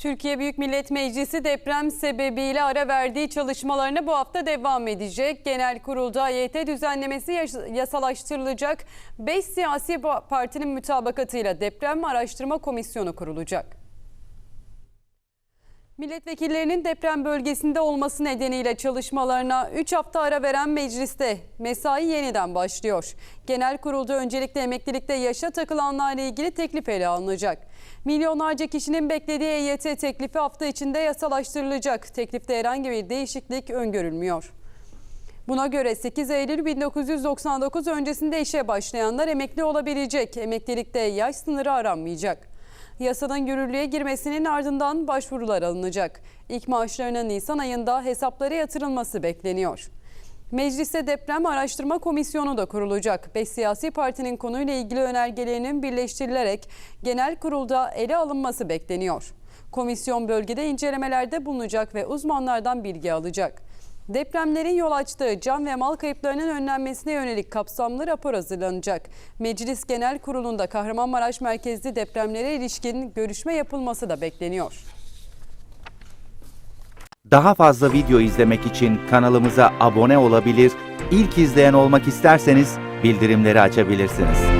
Türkiye Büyük Millet Meclisi deprem sebebiyle ara verdiği çalışmalarına bu hafta devam edecek. Genel kurulda YT düzenlemesi yas- yasalaştırılacak. 5 siyasi partinin mütabakatıyla deprem araştırma komisyonu kurulacak. Milletvekillerinin deprem bölgesinde olması nedeniyle çalışmalarına 3 hafta ara veren mecliste mesai yeniden başlıyor. Genel kurulda öncelikle emeklilikte yaşa takılanlarla ilgili teklif ele alınacak. Milyonlarca kişinin beklediği EYT teklifi hafta içinde yasalaştırılacak. Teklifte herhangi bir değişiklik öngörülmüyor. Buna göre 8 Eylül 1999 öncesinde işe başlayanlar emekli olabilecek. Emeklilikte yaş sınırı aranmayacak. Yasanın yürürlüğe girmesinin ardından başvurular alınacak. İlk maaşlarının Nisan ayında hesaplara yatırılması bekleniyor. Mecliste deprem araştırma komisyonu da kurulacak. Beş siyasi partinin konuyla ilgili önergelerinin birleştirilerek genel kurulda ele alınması bekleniyor. Komisyon bölgede incelemelerde bulunacak ve uzmanlardan bilgi alacak. Depremlerin yol açtığı can ve mal kayıplarının önlenmesine yönelik kapsamlı rapor hazırlanacak. Meclis Genel Kurulu'nda Kahramanmaraş merkezli depremlere ilişkin görüşme yapılması da bekleniyor. Daha fazla video izlemek için kanalımıza abone olabilir, ilk izleyen olmak isterseniz bildirimleri açabilirsiniz.